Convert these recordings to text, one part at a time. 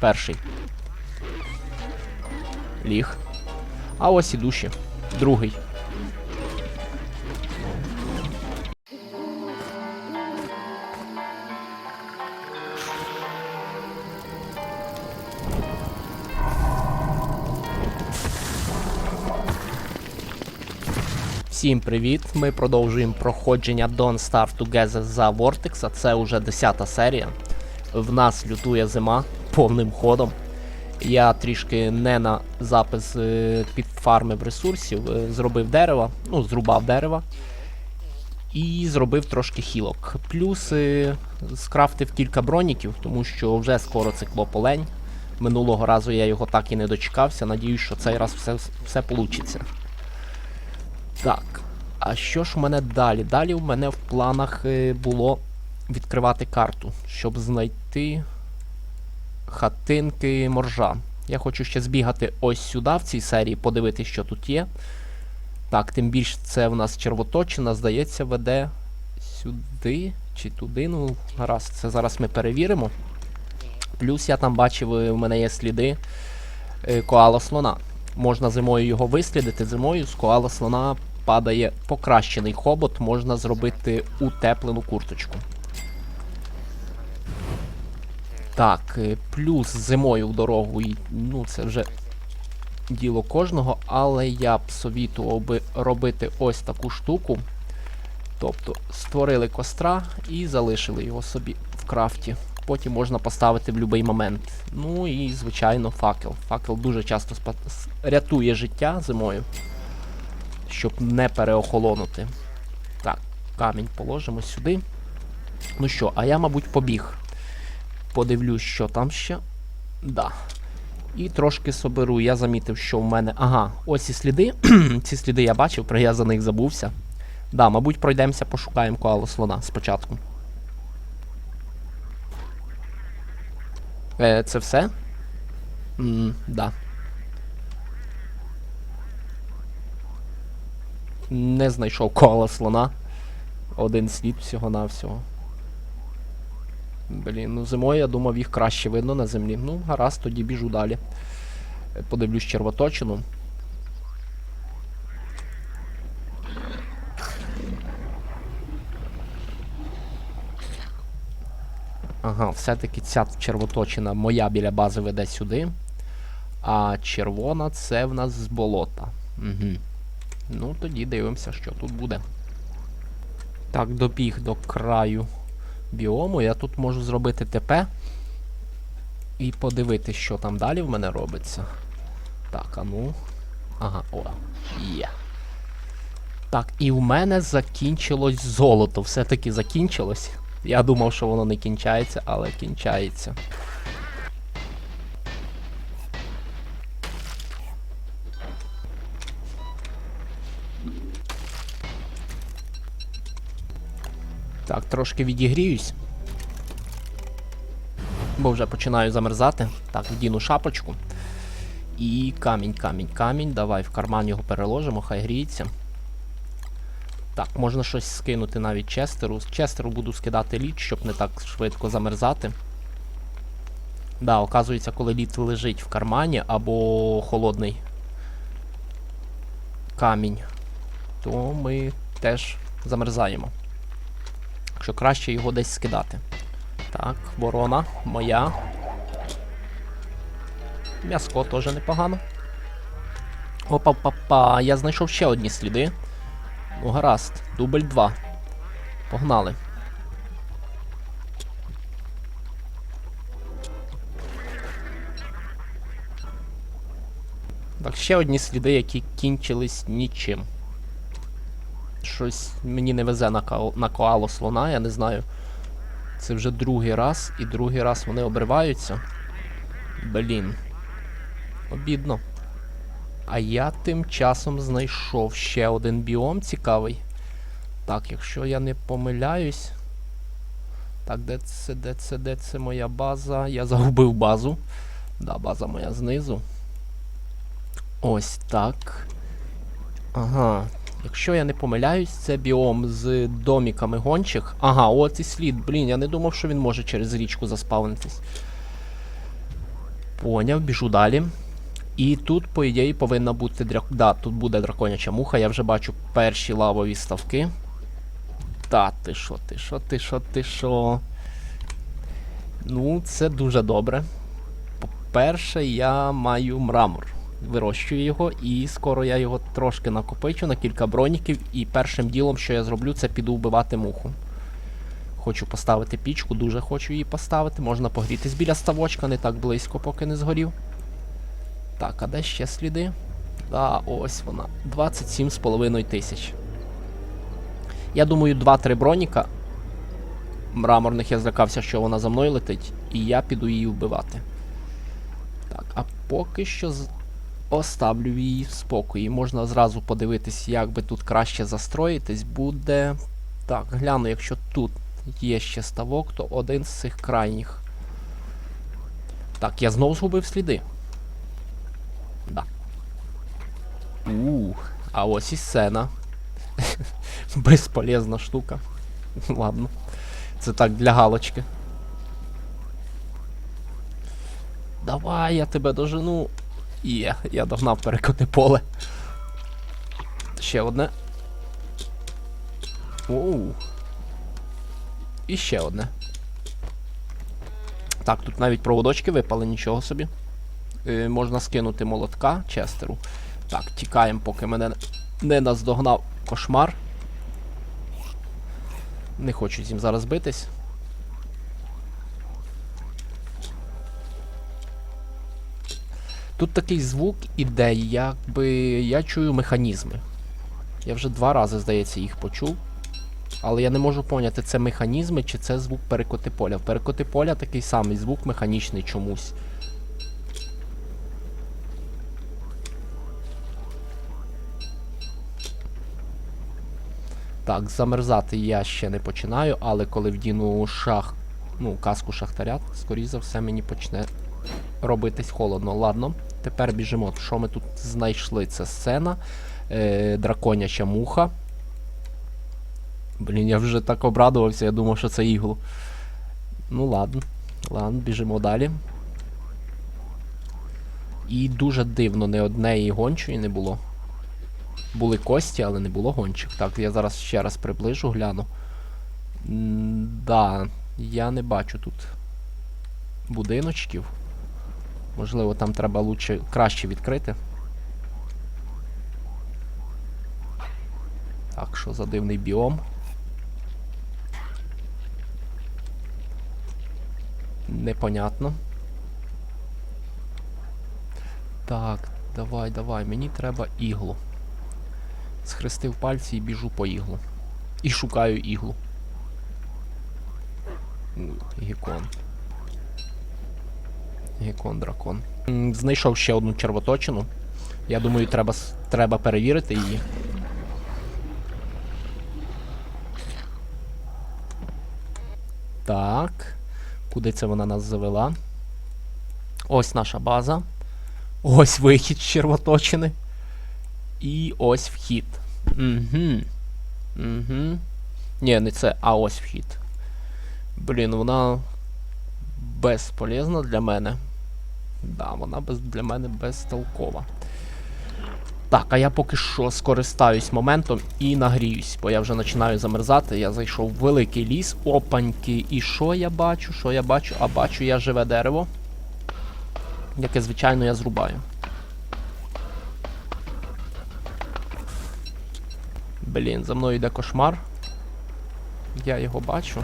Перший. Ліг. А ось і душі. Другий. Всім привіт! Ми продовжуємо проходження Don't Starve Together за Vortex, а це вже 10 серія. В нас лютує зима повним ходом. Я трішки не на запис е, підфармив ресурсів, е, зробив дерева, ну, зрубав дерева. І зробив трошки хілок. Плюс е, скрафтив кілька броніків, тому що вже скоро циклополень. Минулого разу я його так і не дочекався. Надіюсь, що цей раз все, все получиться. Так. А що ж у мене далі? Далі в мене в планах було відкривати карту, щоб знайти хатинки моржа. Я хочу ще збігати ось сюди в цій серії, подивитися, що тут є. Так, тим більше це в нас червоточина, здається, веде сюди чи туди. Ну, гаразд, це зараз ми перевіримо. Плюс я там бачив, е, в мене є сліди е, коала слона. Можна зимою його вислідити. Зимою з коала слона падає покращений хобот, можна зробити утеплену курточку. Так, е, плюс зимою в дорогу, ну це вже діло кожного, але я б совітував би робити ось таку штуку. Тобто створили костра і залишили його собі в крафті. Потім можна поставити в будь-який момент. Ну і, звичайно, факел. Факел дуже часто спа- рятує життя зимою, щоб не переохолонути. Так, камінь положимо сюди. Ну що, а я, мабуть, побіг. Подивлюсь, що там ще. Да. І трошки соберу. Я замітив, що в мене. Ага, ось і сліди. Ці сліди я бачив, про я за них забувся. Да, мабуть, пройдемося, пошукаємо коалу слона спочатку. Е, це все? М, да. Не знайшов коала слона. Один слід всього-навсього. Блін, ну зимою я думав їх краще видно на землі. Ну, гаразд, тоді біжу далі. Подивлюсь червоточину. Ага, все-таки ця червоточина моя біля бази веде сюди. А червона це в нас з болота. Угу. Ну, тоді дивимося, що тут буде. Так, добіг до краю біому. Я тут можу зробити ТП. І подивитися, що там далі в мене робиться. Так, а ну. Ага, о, є. Так, і в мене закінчилось золото. Все-таки закінчилось. Я думав, що воно не кінчається, але кінчається. Так, трошки відігріюсь. Бо вже починаю замерзати. Так, вдіну шапочку. І камінь, камінь, камінь. Давай в карман його переложимо, хай гріється. Так, можна щось скинути навіть Честеру. З Честеру буду скидати лід, щоб не так швидко замерзати. Да, оказується, коли лід лежить в кармані або холодний камінь, то ми теж замерзаємо. Якщо краще його десь скидати. Так, ворона моя. М'яско теж непогано. Опа-па-па, я знайшов ще одні сліди. Ну, гаразд, дубль 2. Погнали. Так, ще одні сліди, які кінчились нічим. Щось мені не везе на, као- на коало слона, я не знаю. Це вже другий раз, і другий раз вони обриваються. Блін. Обідно. А я тим часом знайшов ще один біом цікавий. Так, якщо я не помиляюсь. Так, де це, де це, де це моя база? Я загубив базу. Да, база моя знизу. Ось так. Ага. Якщо я не помиляюсь, це біом з доміками гончих. Ага, і слід. Блін, я не думав, що він може через річку заспавнитись. Поняв, біжу далі. І тут, по ідеї, повинна бути драк... Да, тут буде драконяча муха. Я вже бачу перші лавові ставки. Та ти що, ти що, ти що, ти що. Ну, це дуже добре. По-перше, я маю мрамор. Вирощую його, і скоро я його трошки накопичу на кілька броніків. І першим ділом, що я зроблю, це піду вбивати муху. Хочу поставити пічку, дуже хочу її поставити. Можна погрітись біля ставочка, не так близько, поки не згорів. Так, а де ще сліди? А, ось вона. 27,5 тисяч. Я думаю, 2-3 броніка. Мраморних я злякався, що вона за мною летить, і я піду її вбивати. Так, а поки що. Оставлю її в спокої. Можна зразу подивитись, як би тут краще застроїтись. Буде. Так, гляну, якщо тут є ще ставок, то один з цих крайніх. Так, я знову згубив сліди. Да. Ух, а ось і сцена. Безполезна штука. Ладно. Це так для галочки. Давай, я тебе дожену. Є, я догнав перекоти поле. Ще одне. Оу. І ще одне. Так, тут навіть проводочки випали, нічого собі. Е, можна скинути молотка Честеру. Так, тікаємо, поки мене не наздогнав кошмар. Не хочу з ним зараз битись. Тут такий звук іде, якби я чую механізми. Я вже два рази, здається, їх почув. Але я не можу поняти, це механізми чи це звук перекоти поля. В перекоти поля такий самий звук механічний чомусь. Так, замерзати я ще не починаю, але коли вдіну шах, ну, каску шахтаря, скоріше за все мені почне робитись холодно. Ладно, тепер біжимо. Що ми тут знайшли? Це сцена, е, драконяча муха. Блін, я вже так обрадувався, я думав, що це іглу. Ну ладно, ладно, біжимо далі. І дуже дивно, не однеї гончої не було. Були кості, але не було гончих. Так, я зараз ще раз приближу, гляну. Да, я не бачу тут будиночків. Можливо, там треба лучше, краще відкрити. Так, що за дивний біом? Непонятно. Так, давай, давай, мені треба іглу. Схрестив пальці і біжу по іглу. І шукаю іглу. М, Гекон. Дракон. Знайшов ще одну червоточину. Я думаю, треба, треба перевірити її. Так. Куди це вона нас завела? Ось наша база. Ось вихід з червоточини. І ось вхід. Угу. Угу. Ні, не це, а ось вхід. Блін, вона безполезна для мене. Да, вона без, для мене безтолкова. Так, а я поки що скористаюсь моментом і нагріюсь, бо я вже починаю замерзати. Я зайшов в великий ліс, опаньки. І що я бачу? Що я бачу? А бачу я живе дерево. Яке, звичайно, я зрубаю. Блін, за мною йде кошмар. Я його бачу.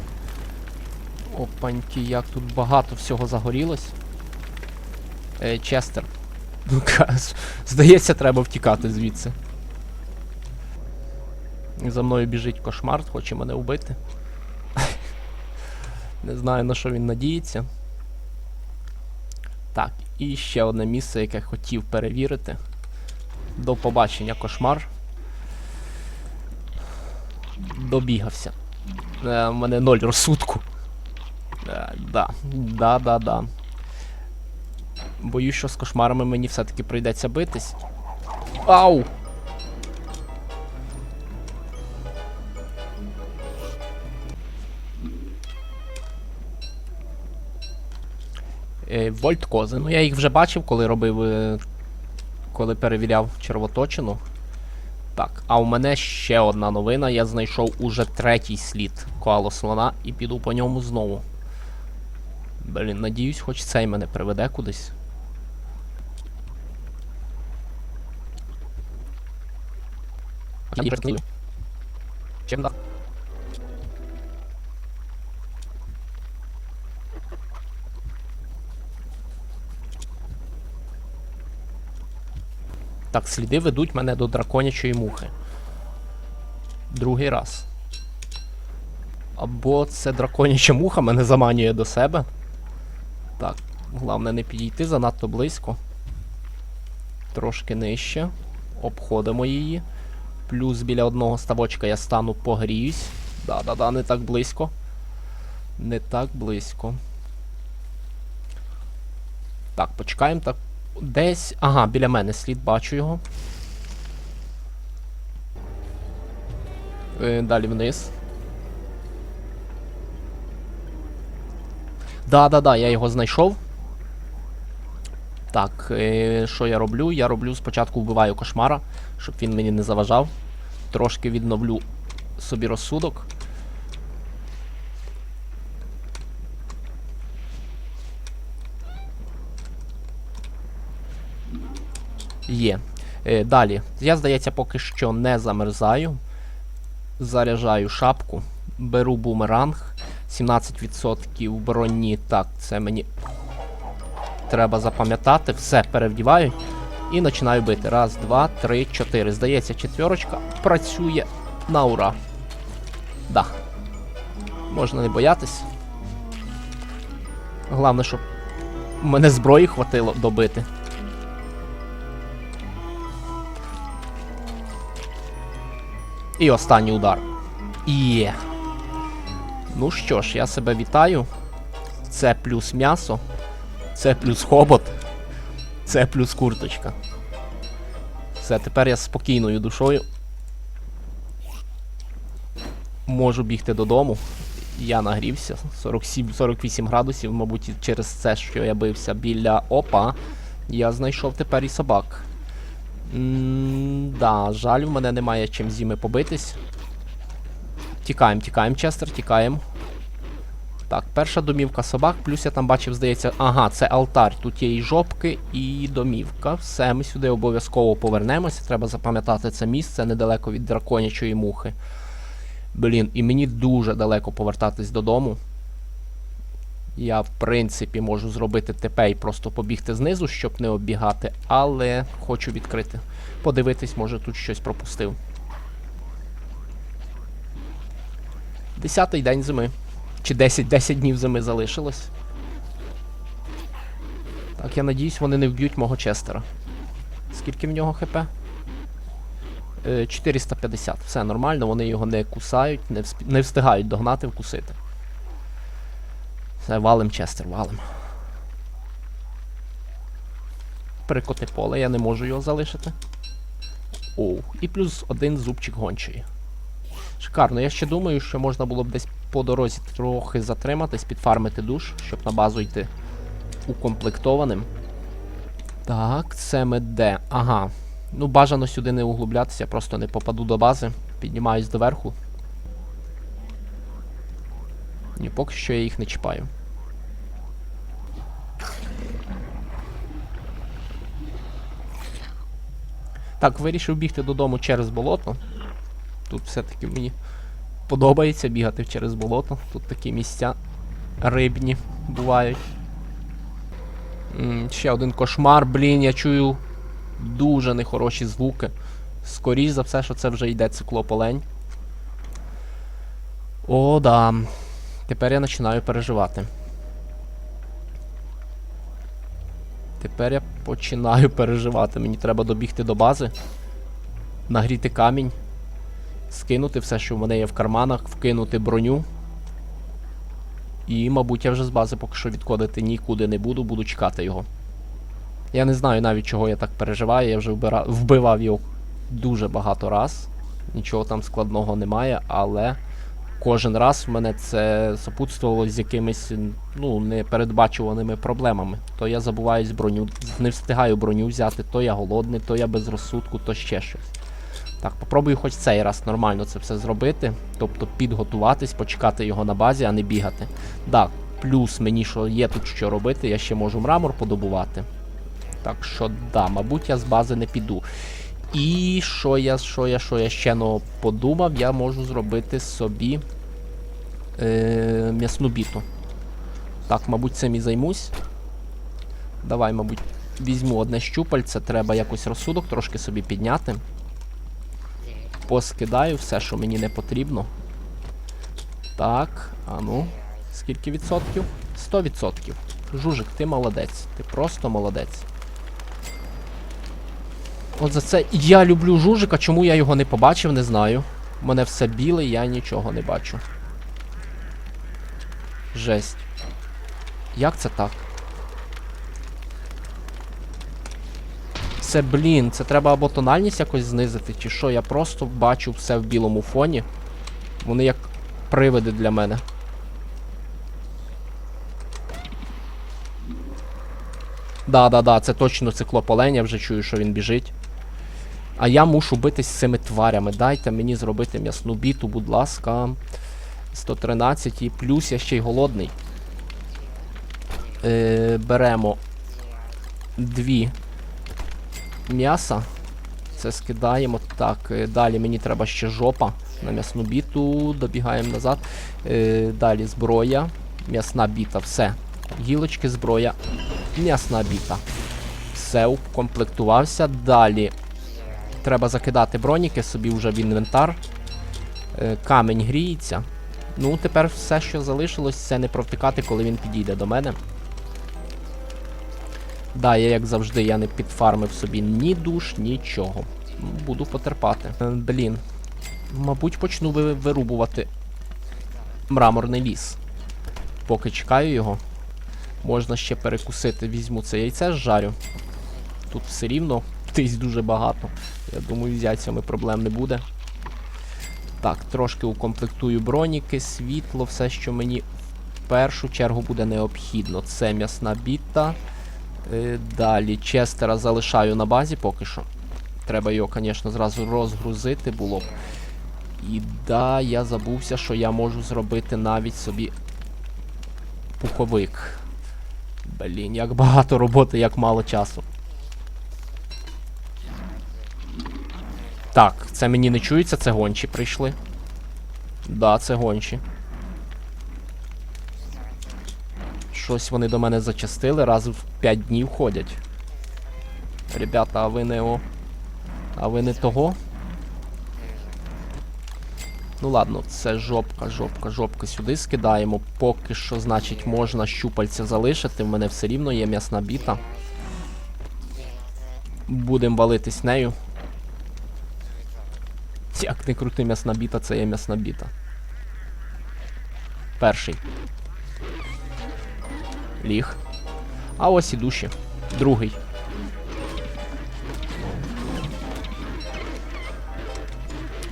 Опаньки, як тут багато всього загорілось. Е, Честер. Ну, Здається, треба втікати звідси. За мною біжить кошмар, хоче мене вбити. Не знаю на що він надіється. Так, і ще одне місце, яке хотів перевірити. До побачення кошмар. Добігався. Е, У мене ноль розсудку. Е, да, да, да, да. Боюсь, що з кошмарами мені все-таки прийдеться битись. Ау! Е, вольткози. Ну я їх вже бачив, коли робив. е, коли перевіряв червоточину. Так, а у мене ще одна новина. Я знайшов уже третій слід коало слона і піду по ньому знову. Блін, надіюсь, хоч цей мене приведе кудись. Чим так? Так, сліди ведуть мене до драконячої мухи. Другий раз. Або це драконяча муха мене заманює до себе. Так, головне не підійти занадто близько. Трошки нижче. Обходимо її. Плюс біля одного ставочка я стану погріюсь. Да-да-да, не так близько. Не так близько. Так, почекаємо так. Десь. Ага, біля мене слід бачу його. Е, далі вниз. Да-да-да, я його знайшов. Так, е, що я роблю? Я роблю спочатку вбиваю кошмара, щоб він мені не заважав. Трошки відновлю собі розсудок. Є. Е, далі. Я, здається, поки що не замерзаю. Заряджаю шапку. Беру бумеранг. 17% броні. Так, це мені треба запам'ятати. Все, перевдіваю. І починаю бити. Раз, два, три, чотири. Здається, четверочка працює на ура. Да. Можна не боятись. Головне, щоб мене зброї хватило добити. І останній удар. Є. Ну що ж, я себе вітаю. Це плюс м'ясо. Це плюс хобот. Це плюс курточка. Все, тепер я з спокійною душою. Можу бігти додому. Я нагрівся. 47-48 градусів, мабуть, через це, що я бився біля опа. Я знайшов тепер і собак. М, Да, жаль, в мене немає чим зіми побитись. Тікаємо, тікаємо, Честер, тікаємо. Так, перша домівка собак, плюс я там бачив, здається, ага, це алтар. Тут є і жопки, і домівка. Все, ми сюди обов'язково повернемося. Треба запам'ятати це місце недалеко від драконячої мухи. Блін, і мені дуже далеко повертатись додому. Я, в принципі, можу зробити ТП і просто побігти знизу, щоб не оббігати, але хочу відкрити. Подивитись, може тут щось пропустив. Десятий день зими. Чи 10, 10 днів зими залишилось. Так, я надіюсь, вони не вб'ють мого Честера. Скільки в нього хп? Е, 450. Все нормально, вони його не кусають, не, всп... не встигають догнати, вкусити. Все, валим Честер, валим. Перекоти поле, я не можу його залишити. Оу, і плюс один зубчик гончої. Шикарно, я ще думаю, що можна було б десь по дорозі трохи затриматись, підфармити душ, щоб на базу йти укомплектованим. Так, це ми де? Ага. Ну, бажано сюди не углублятися, просто не попаду до бази. Піднімаюсь доверху. Ні, поки що я їх не чіпаю. Так, вирішив бігти додому через болото. Тут все-таки мені подобається бігати через болото. Тут такі місця рибні бувають. Ще один кошмар, блін, я чую дуже нехороші звуки. Скоріш за все, що це вже йде циклополень. О, да. Тепер я починаю переживати. Тепер я починаю переживати. Мені треба добігти до бази, нагріти камінь, скинути все, що в мене є в карманах, вкинути броню. І, мабуть, я вже з бази поки що відходити нікуди не буду, буду чекати його. Я не знаю навіть, чого я так переживаю, я вже вбира... вбивав його дуже багато раз. Нічого там складного немає, але кожен раз в мене це сопутствувало з якимись ну, непередбачуваними проблемами. То я забуваюсь броню, не встигаю броню взяти, то я голодний, то я без розсудку, то ще щось. Так, попробую хоч цей раз нормально це все зробити. Тобто підготуватись, почекати його на базі, а не бігати. Так, плюс мені що є тут що робити, я ще можу мрамор подобувати. Так що да, мабуть, я з бази не піду. І що я, що я, що я ще ну, подумав, я можу зробити собі е, м'ясну біту. Так, мабуть, цим і займусь. Давай, мабуть, візьму одне щупальце, треба якось розсудок трошки собі підняти. Поскидаю все, що мені не потрібно. Так, а ну, скільки відсотків? 100 відсотків. Жужик, ти молодець. Ти просто молодець. От за це я люблю жужика, чому я його не побачив, не знаю. У мене все біле, я нічого не бачу. Жесть. Як це так? Це, блін, це треба або тональність якось знизити, чи що, я просто бачу все в білому фоні. Вони як привиди для мене. Да, да, да, це точно циклоп олень, я вже чую, що він біжить. А я мушу битись з цими тварями. Дайте мені зробити м'ясну біту, будь ласка. 113 і плюс я ще й голодний. Е, беремо дві м'яса. Це скидаємо. Так, е, далі мені треба ще жопа на м'ясну біту. Добігаємо назад. Е, далі зброя. М'ясна біта, все. Гілочки, зброя. М'ясна біта. Все, укомплектувався. Далі треба закидати броніки собі вже в інвентар. Е, камінь гріється. Ну, тепер все, що залишилось, це не провтикати, коли він підійде до мене. Да, я як завжди, я не підфармив собі ні душ, нічого. Буду потерпати. Е, блін. Мабуть, почну ви- вирубувати мраморний ліс. Поки чекаю його. Можна ще перекусити. Візьму це яйце, зжарю. Тут все рівно птиць дуже багато. Я думаю, з яйцями проблем не буде. Так, трошки укомплектую броніки, світло, все, що мені в першу чергу буде необхідно. Це м'ясна біта. Е, далі Честера залишаю на базі поки що. Треба його, звісно, зразу розгрузити було б. І да, я забувся, що я можу зробити навіть собі пуховик. Блін, як багато роботи, як мало часу. Так, це мені не чується, це гончі прийшли. Да, це гончі. Щось вони до мене зачастили, раз в 5 днів ходять. Ребята, а ви не о. А ви не того? Ну ладно, це жопка, жопка, жопка сюди скидаємо. Поки що, значить, можна щупальця залишити. В мене все рівно є м'ясна біта. Будем валитись нею. Як не крути м'ясна біта, це є м'ясна біта. Перший. Ліг. А ось і душі. Другий.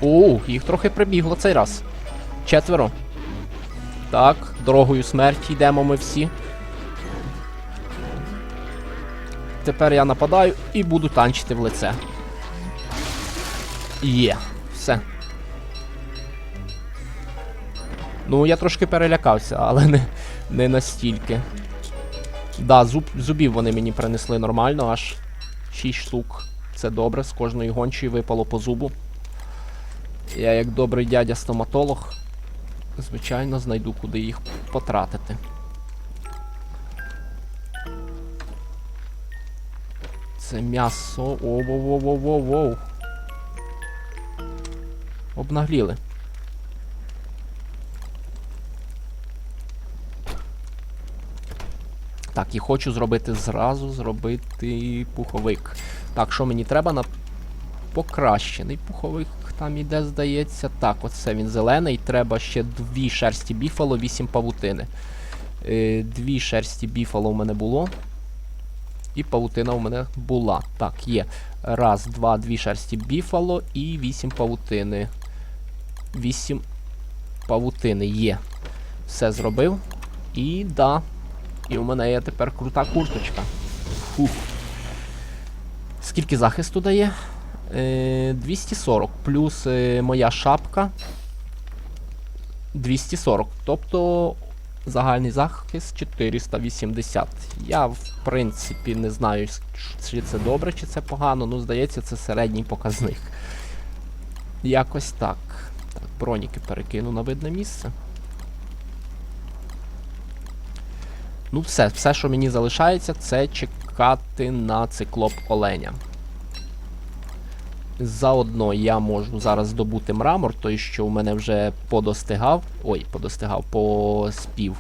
Оу, їх трохи прибігло цей раз. Четверо. Так, дорогою смерті йдемо ми всі. Тепер я нападаю і буду танчити в лице. Є, все. Ну, я трошки перелякався, але не, не настільки. Да, зуб, зубів вони мені принесли нормально, аж 6 штук. Це добре, з кожної гончої випало по зубу. Я, як добрий дядя стоматолог, звичайно, знайду, куди їх потратити. Це м'ясо. Воу-воу-воу-воу-воу. Обнагліли. Так, і хочу зробити зразу зробити пуховик. Так, що мені треба на покращений пуховик там іде, здається. Так, оце він зелений. Треба ще дві шерсті біфало, вісім павутини. Е, дві шерсті біфало у мене було. І павутина у мене була. Так, є. Раз, два, дві шерсті біфало і вісім павутини. Вісім. павутини є. Все зробив. І да. І у мене є тепер крута курточка. Фух. Скільки захисту дає? Е, 240. Плюс е, моя шапка. 240. Тобто загальний захист 480. Я, в принципі, не знаю, чи це добре, чи це погано. Ну, здається, це середній показник. Якось так. Так, броніки перекину на видне місце. Ну, все, все, що мені залишається, це чекати на циклоп оленя. Заодно я можу зараз здобути мрамор, той, що у мене вже подостигав. Ой, подостигав, поспів.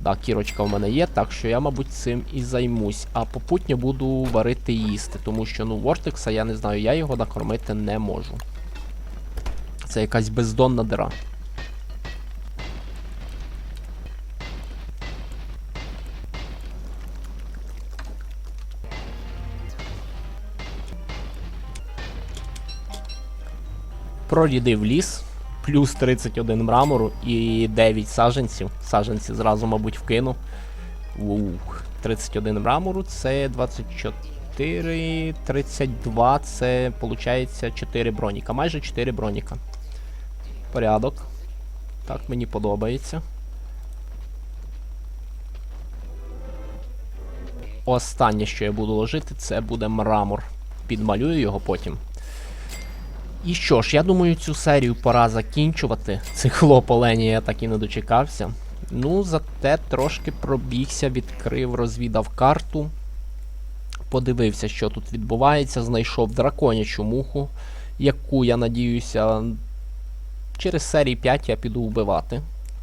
Да, кірочка в мене є, так що я, мабуть, цим і займусь. А попутньо буду варити їсти, тому що, ну, Вортекса, я не знаю, я його накормити не можу. Це якась бездонна дира. Прорідив ліс, плюс 31 мрамору і 9 саженців. Саженці зразу, мабуть, вкину. Ух, 31 мрамору це 24, 32, це виходить 4 броніка. Майже 4 броніка. Порядок. Так, мені подобається. Останнє, що я буду ложити, це буде мрамор. Підмалюю його потім. І що ж, я думаю, цю серію пора закінчувати. Циклоп Олені я так і не дочекався. Ну, зате трошки пробігся, відкрив, розвідав карту. Подивився, що тут відбувається. Знайшов драконячу муху, яку, я надіюся, через серії 5 я піду вбивати.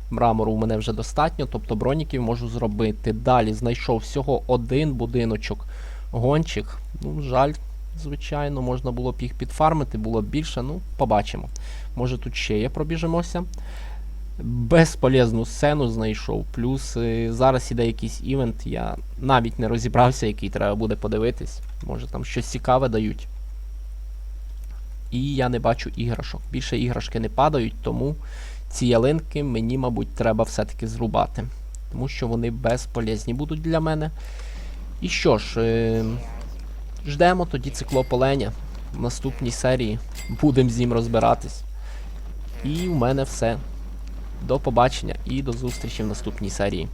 Мрамору у мене вже достатньо, тобто броніків можу зробити. Далі знайшов всього один будиночок гончих. Ну, жаль, звичайно, можна було б їх підфармити, було б більше, ну, побачимо. Може тут ще є, пробіжимося. Безполезну сцену знайшов. Плюс е, зараз іде якийсь івент, я навіть не розібрався, який треба буде подивитись. Може там щось цікаве дають. І я не бачу іграшок. Більше іграшки не падають, тому ці ялинки мені, мабуть, треба все-таки зрубати. Тому що вони безполезні будуть для мене. І що ж, е, Ждемо тоді циклополеня. В наступній серії будемо з ним розбиратись. І в мене все. До побачення і до зустрічі в наступній серії.